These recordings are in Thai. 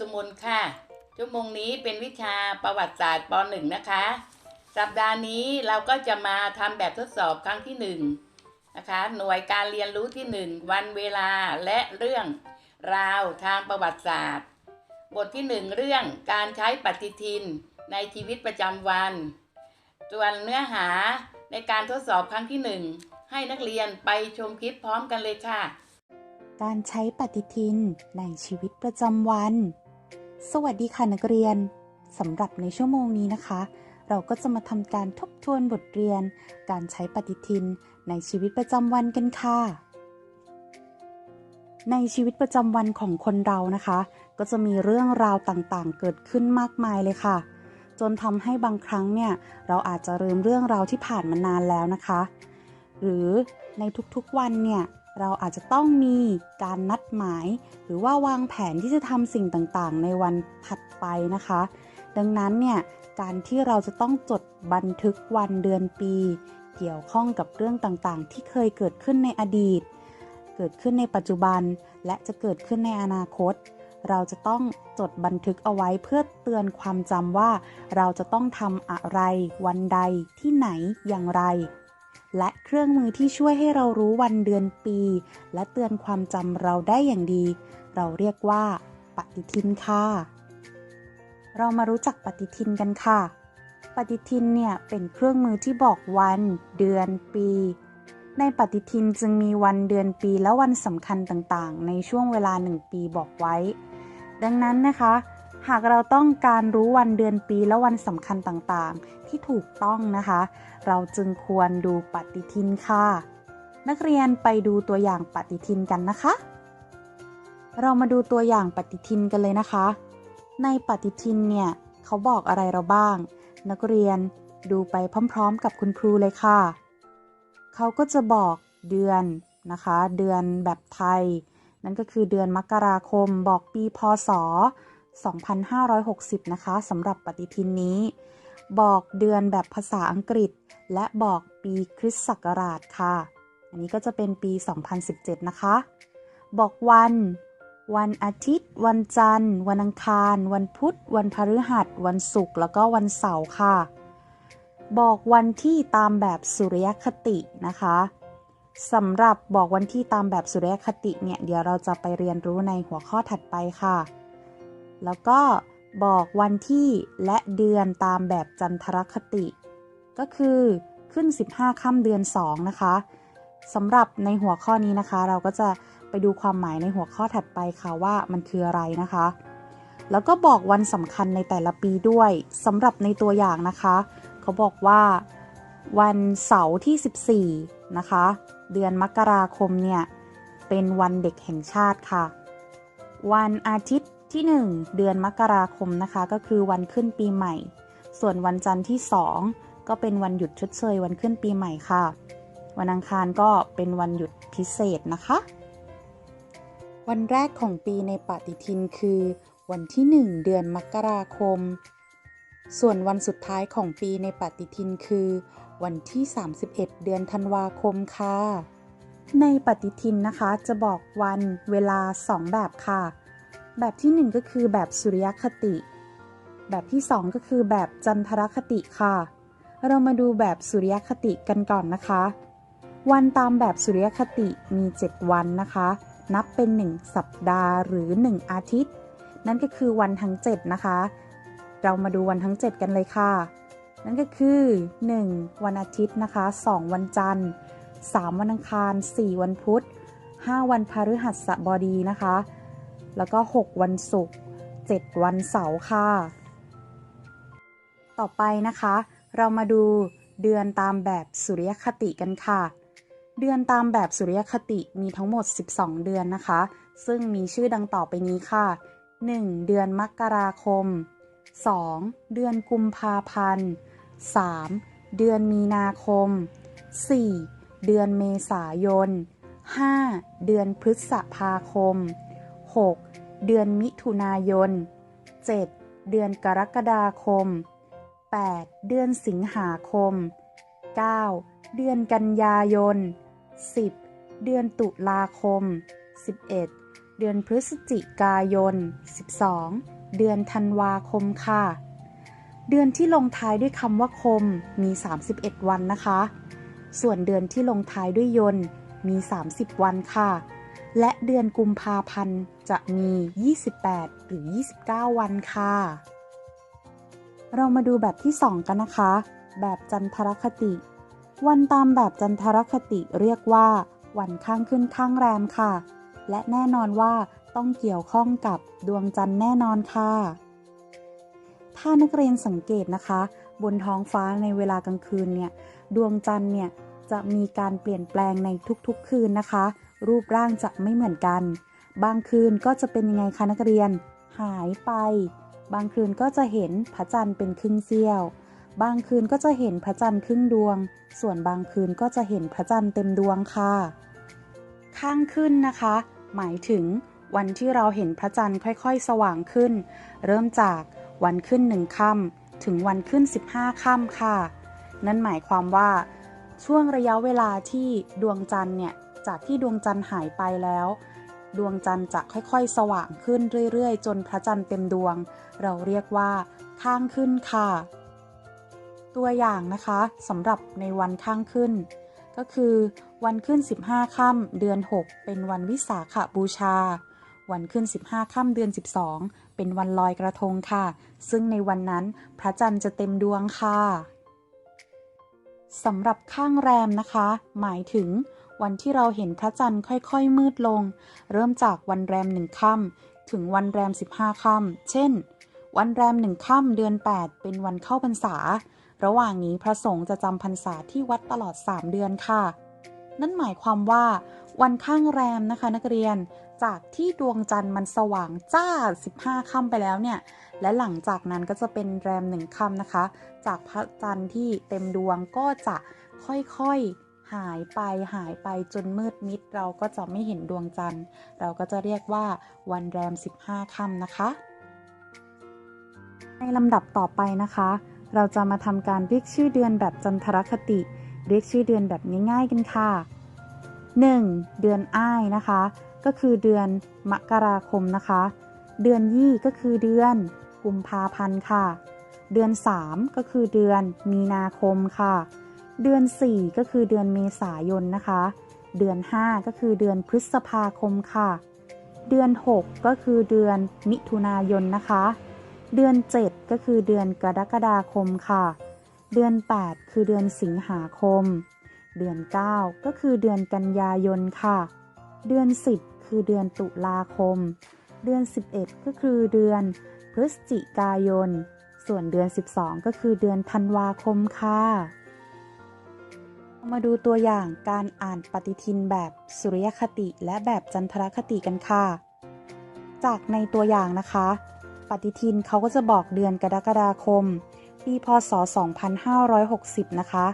ตมนค่ะ ชั่วโมงนี้เป็นวิชาประวัติศาสตร์ป .1 นะคะ สัปดาห์นี้เราก็จะมาทำแบบทดสอบครั้งที่1นนะคะ หน่วยการเรียนรู้ที่ 1 วันเวลาและเรื่องราวทางประวัติศาสตร์ บทที่ 1 เรื่องการใช้ปฏิทินในชีวิตประจำวัน ส่วนเนื้อหาในการทดสอบครั้งที่ 1 ให้นักเรียนไปชมคลิปพร้อมกันเลยค่ะการใช้ปฏิทินในชีวิตประจำวัน สวัสดีค่ะนักเรียนสำหรับในชั่วโมงนี้นะคะ เราก็จะมาทำการทบทวนบทเรียน การใช้ปฏิทินในชีวิตประจำวันกันค่ะ ในชีวิตประจำวันของคนเรานะคะ ก็จะมีเรื่องราวต่างๆ เกิดขึ้นมากมายเลยค่ะ จนทำให้บางครั้งเนี่ย เราอาจจะลืมเรื่องราวที่ผ่านมานานแล้วนะคะ หรือในทุกๆวันเนี่ย เราอาจจะต้องมีการนัดหมาย หรือว่าวางแผนที่จะทำสิ่งต่างๆ ในวันถัดไปนะคะ ดังนั้นเนี่ยการที่เราจะต้องจดบันทึกวันเดือนปี เกี่ยวข้องกับเรื่องต่างๆ ที่เคยเกิดขึ้นในอดีต เกิดขึ้นในปัจจุบัน และจะเกิดขึ้นในอนาคต เราจะต้องจดบันทึกเอาไว้เพื่อเตือนความจำว่า เราจะต้องทำอะไร วันใดที่ไหนอย่างไร และเครื่องมือที่ช่วยให้เรารู้วันเดือนปี และเตือนความจำเราได้อย่างดี เราเรียกว่า ปฏิทินค่ะ เรามารู้จักปฏิทินกันค่ะ ปฏิทินเนี่ยเป็นเครื่องมือที่บอกวัน เดือนปี ในปฏิทินจึงมีวันเดือนปีและวันสำคัญต่างๆ ในช่วงเวลาหนึ่งปีบอกไว้ ดังนั้นนะคะ หากเราต้องการรู้วันเดือนปีและวันสำคัญต่างๆ ที่ถูกต้องนะคะ เราจึงควรดูปฏิทินค่ะ นักเรียนไปดูตัวอย่างปฏิทินกันนะคะ เรามาดูตัวอย่างปฏิทินกันเลยนะคะ ในปฏิทินเนี่ยเขาบอกอะไรเราบ้าง นักเรียนดูไปพร้อมๆ กับคุณครูเลยค่ะ เขาก็จะบอกเดือนนะคะ เดือนแบบไทย นั่นก็คือเดือนมกราคมบอกปีพศ 2560 นะคะสำหรับปฏิทินนี้ บอกเดือนแบบภาษาอังกฤษ และบอกปีคริสต์ศักราชค่ะ อันนี้ก็จะเป็นปี 2017 นะคะ บอกวัน วันอาทิตย์ วันจันทร์ วันอังคาร วันพุธ วันพฤหัส วันศุกร์แล้วก็วันเสาร์ค่ะ บอกวันที่ตามแบบสุริยคตินะคะสำหรับบอกวันที่ตามแบบสุริยคติเนี่ย เดี๋ยวเราจะไปเรียนรู้ในหัวข้อถัดไปค่ะ แล้วก็บอกวันที่และเดือนตามแบบจันทรคติ ก็คือขึ้น 15ค่ำเดือน 2 นะคะสำหรับในหัวข้อนี้นะคะ เราก็จะไปดูความหมายในหัวข้อถัดไปค่ะว่ามันคืออะไรนะคะ แล้วก็บอกวันสำคัญในแต่ละปีด้วยสำหรับในตัวอย่างนะคะ เขาบอกว่าวันเสาร์ที่ 14 นะคะ เดือนมกราคมเนี่ย เป็นวันเด็กแห่งชาติค่ะ วันอาทิตย์ ที่ 1 เดือนมกราคมนะคะ ก็คือวันขึ้นปีใหม่ ส่วนวันจันทร์ที่ 2 ก็เป็นวันหยุดชดเชยวันขึ้นปีใหม่ค่ะ วันอังคารก็เป็นวันหยุดพิเศษนะคะ วันแรกของปีในปฏิทินคือ วันที่ 1 เดือนมกราคม ส่วนวันสุดท้ายของปีในปฏิทินคือ วันที่ 31 เดือนธันวาคมค่ะ ในปฏิทินนะคะจะบอกวันเวลา 2 แบบค่ะ แบบที่ 1 ก็คือแบบสุริยคติ แบบที่ 2 ก็คือแบบจันทรคติค่ะ เรามาดูแบบสุริยคติกันก่อนนะคะ วันตามแบบสุริยคติมี 7 วันนะคะ นับเป็น 1 สัปดาห์หรือ 1 อาทิตย์ นั่นก็คือวันทั้ง 7 นะคะ เรามาดูวันทั้ง 7 กันเลยค่ะ นั่นก็คือ 1. วันอาทิตย์นะคะ 2 วันจันทร์ 3 วันอังคาร 4 วันพุธ 5 วันพฤหัสบดีนะคะ แล้วก็ 6 วันศุกร์7วันเสาร์ค่ะ ต่อไปนะคะ เรามาดูเดือนตามแบบสุริยคติกันค่ะ เดือนตามแบบสุริยคติมีทั้งหมด 12 เดือนนะคะ ซึ่งมีชื่อดังต่อไปนี้ค่ะ 1. เดือนมกราคม 2. เดือนกุมภาพันธ์ 3. เดือนมีนาคม 4. เดือนเมษายน 5. เดือนพฤษภาคม 6. เดือนมิถุนายน 7. เดือนกรกฎาคม 8. เดือนสิงหาคม 9. เดือนกันยายน 10. เดือนตุลาคม 11. เดือนพฤศจิกายน 12 เดือนธันวาคมค่ะ เดือนที่ลงท้ายด้วยคำว่าคมมี 31 วันนะคะ ส่วนเดือนที่ลงท้ายด้วยยนมี 30 วันค่ะ และเดือนกุมภาพันธ์จะมี 28 หรือ 29 วันค่ะ เรามาดูแบบที่ 2 กันนะคะ แบบจันทรคติ วันตามแบบจันทรคติเรียกว่า วันข้างขึ้นข้างแรมค่ะ และแน่นอนว่าต้องเกี่ยวข้องกับดวงจันทร์แน่นอนค่ะ ถ้านักเรียนสังเกตนะคะ บนท้องฟ้าในเวลากลางคืนเนี่ย ดวงจันทร์เนี่ยจะมีการเปลี่ยนแปลงในทุกๆคืนนะคะ รูปร่างจะไม่เหมือนกัน บางคืนก็จะเป็นยังไงคะนักเรียน หายไป บางคืนก็จะเห็นพระจันทร์เป็นครึ่งเสี้ยว บางคืนก็จะเห็นพระจันทร์ครึ่งดวง ส่วนบางคืนก็จะเห็นพระจันทร์เต็มดวงค่ะ ข้างขึ้นนะคะ หมายถึงวันที่เราเห็นพระจันทร์ค่อยๆ สว่างขึ้น เริ่มจากวันขึ้นหนึ่งค่ำถึงวันขึ้น 15ค่ำค่ะ นั่นหมายความว่า ช่วงระยะเวลาที่ดวงจันทร์เนี่ย จากที่ดวงจันทร์หายไปแล้ว ดวงจันทร์จะค่อยๆ สว่างขึ้นเรื่อยๆ จนพระจันทร์เต็มดวง เราเรียกว่า ข้างขึ้นค่ะ ตัวอย่างนะคะสำหรับในวันข้างขึ้น ก็คือวันขึ้น 15ค่ำเดือน 6 เป็นวันวิสาขบูชา วันขึ้น 15ค่ำเดือน 12 เป็นวันลอยกระทงค่ะ ซึ่งในวันนั้นพระจันทร์จะเต็มดวงค่ะสำหรับข้างแรมนะคะ หมายถึง วันที่เราเห็นพระจันทร์ค่อยๆ มืดลง เริ่มจากวันแรมหนึ่งค่ำถึงวันแรม 15ค่ำเช่น วันแรมหนึ่งค่ำเดือน 8 เป็นวันเข้าพรรษา ระหว่างนี้พระสงฆ์จะจำพรรษาที่วัดตลอด 3 เดือนค่ะ นั่นหมายความว่า วันข้างแรมนะคะนักเรียนจากที่ดวงจันทร์มันสว่างจ้า 15ค่ำไปแล้วเนี่ย และหลังจากนั้นก็จะเป็นแรมหนึ่งค่ำนะคะ จากพระจันทร์ที่เต็มดวงก็จะค่อยๆ หายไปหายไปจนมืดมิดเราก็จะไม่เห็นดวงจันทร์ เราก็จะเรียกว่าวันแรม 15ค่ำนะคะ ในลำดับต่อไปนะคะ เราจะมาทำการเรียกชื่อเดือนแบบจันทรคติ เรียกชื่อเดือนแบบง่ายๆกันค่ะ 1. เดือนอ้ายนะคะ ก็คือเดือนมกราคมนะคะ เดือนยี่ก็คือเดือนกุมภาพันธ์ค่ะ เดือน 3 ก็คือเดือนมีนาคมค่ะ เดือน 4 ก็คือเดือนเมษายนนะคะ เดือน 5 ก็คือเดือนพฤษภาคมค่ะ เดือน 6 ก็คือเดือนมิถุนายนนะคะ เดือน 7 ก็คือเดือนกรกฎาคมค่ะ เดือน 8 คือเดือนสิงหาคม เดือน 9 ก็คือเดือนกันยายนค่ะ เดือน 10 คือเดือนตุลาคม เดือน 11 ก็คือเดือนพฤศจิกายน ส่วนเดือน 12 ก็คือเดือนธันวาคมค่ะ มาดูตัวอย่างการอ่านปฏิทินแบบสุริยคติและแบบจันทรคติกันค่ะ จากในตัวอย่างนะคะ ปฏิทินเขาก็จะบอกเดือนกรกฎาคม ปีพศ 2560 นะคะ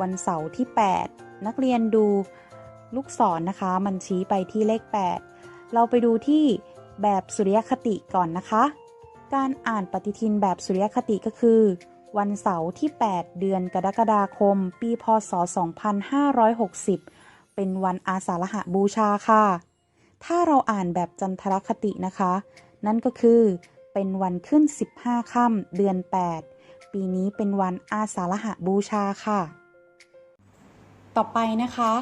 วันเสาร์ที่ 8 นักเรียนดูลูกศรนนะคะ มันชี้ไปที่เลข 8 เราไปดูที่แบบสุริยคติก่อนนะคะ การอ่านปฏิทินแบบสุริยคติก็คือ วันเสาร์ที่ 8 เดือนกรกฎาคม ปีพศ 2560 เป็นวันอาสาฬหบูชาค่ะ ถ้าเราอ่านแบบจันทรคตินะคะ นั่นก็คือเป็นวันขึ้น 15 ค่ำเดือน 8 ปีนี้เป็นวันอาสาฬหบูชาค่ะ ต่อไปนะคะ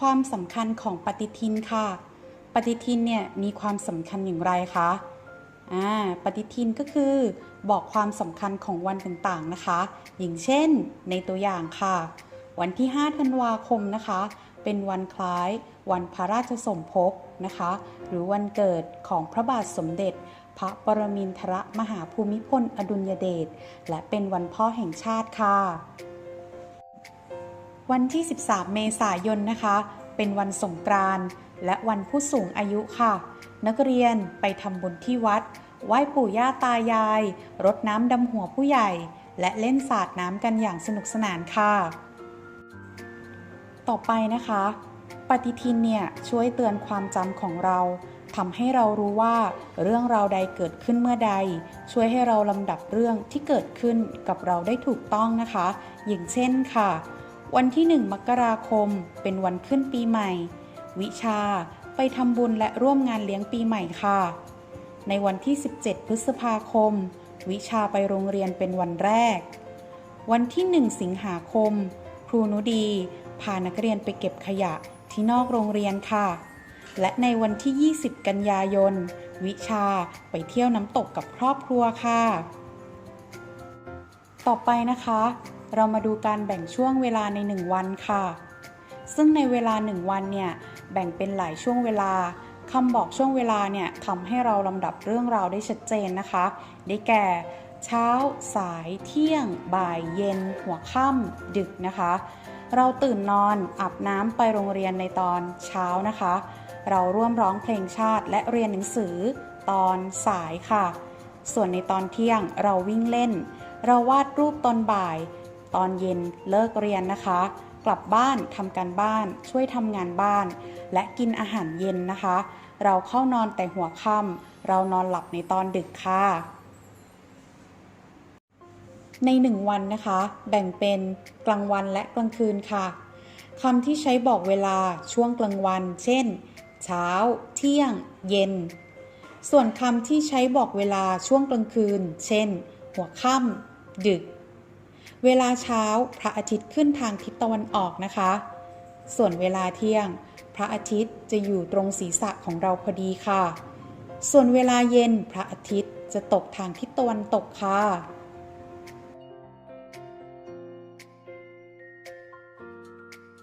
ความสำคัญของปฏิทินค่ะ ปฏิทินเนี่ยมีความสำคัญอย่างไรคะอ่าปฏิทินก็คือ บอกความสำคัญของวันต่างๆนะคะ อย่างเช่น ในตัวอย่างค่ะ วันที่ 5 ธันวาคมนะคะ เป็นวันคล้ายวันพระราชสมภพนะคะ หรือวันเกิดของพระบาทสมเด็จ พระปรมินทรมหาภูมิพลอดุลยเดช และเป็นวันพ่อแห่งชาติค่ะ วันที่ 13 เมษายนนะคะ เป็นวันสงกรานต์และวันผู้สูงอายุค่ะ นักเรียนไปทำบุญที่วัด ไหว้ปู่ย่าตายาย รดน้ำดำหัวผู้ใหญ่ และเล่นสาดน้ำกันอย่างสนุกสนานค่ะ ต่อไปนะคะ ปฏิทินเนี่ยช่วยเตือนความจำของเราทำให้เรารู้ว่าเรื่องราวใดเกิดขึ้นเมื่อใด ช่วยให้เราลำดับเรื่องที่เกิดขึ้นกับเราได้ถูกต้องนะคะ อย่างเช่นค่ะ วันที่ 1 มกราคม เป็นวันขึ้นปีใหม่ วิชาไปทำบุญและร่วมงานเลี้ยงปีใหม่ค่ะ ในวันที่ 17 พฤษภาคม วิชาไปโรงเรียนเป็นวันแรก วันที่ 1 สิงหาคม ครูนุดีพานักเรียนไปเก็บขยะที่นอกโรงเรียนค่ะ และในวันที่ 20 กันยายน วิชาไปเที่ยวน้ำตกกับครอบครัวค่ะ ต่อไปนะคะ เรามาดูการแบ่งช่วงเวลาใน 1 วันค่ะ ซึ่งในเวลา 1 วันเนี่ย แบ่งเป็นหลายช่วงเวลา คำบอกช่วงเวลาเนี่ยทำให้เราลำดับเรื่องราวได้ชัดเจนนะคะ ได้แก่ เช้า สาย เที่ยง บ่าย เย็น หัวค่ำดึกนะคะ เราตื่นนอนอาบน้ำไปโรงเรียนในตอนเช้านะคะ เราร่วมร้องเพลงชาติและเรียนหนังสือตอนสายค่ะ ส่วนในตอนเที่ยงเราวิ่งเล่น เราวาดรูปตอนบ่าย ตอนเย็นเลิกเรียนนะคะ กลับบ้านทำการบ้าน ช่วยทำงานบ้าน และกินอาหารเย็นนะคะ เราเข้านอนแต่หัวค่ำเรานอนหลับในตอนดึกค่ะ ในหนึ่งวันนะคะ แบ่งเป็นกลางวันและกลางคืนค่ะคำที่ใช้บอกเวลาช่วงกลางวัน เช่น เช้า เที่ยง เย็น ส่วนคำที่ใช้บอกเวลาช่วงกลางคืน เช่น หัวค่ำดึก เวลาเช้าพระอาทิตย์ขึ้นทางทิศตะวันออกนะคะ ส่วนเวลาเที่ยง พระอาทิตย์จะอยู่ตรงศีรษะของเราพอดีค่ะ ส่วนเวลาเย็นพระอาทิตย์จะตกทางทิศตะวันตกค่ะ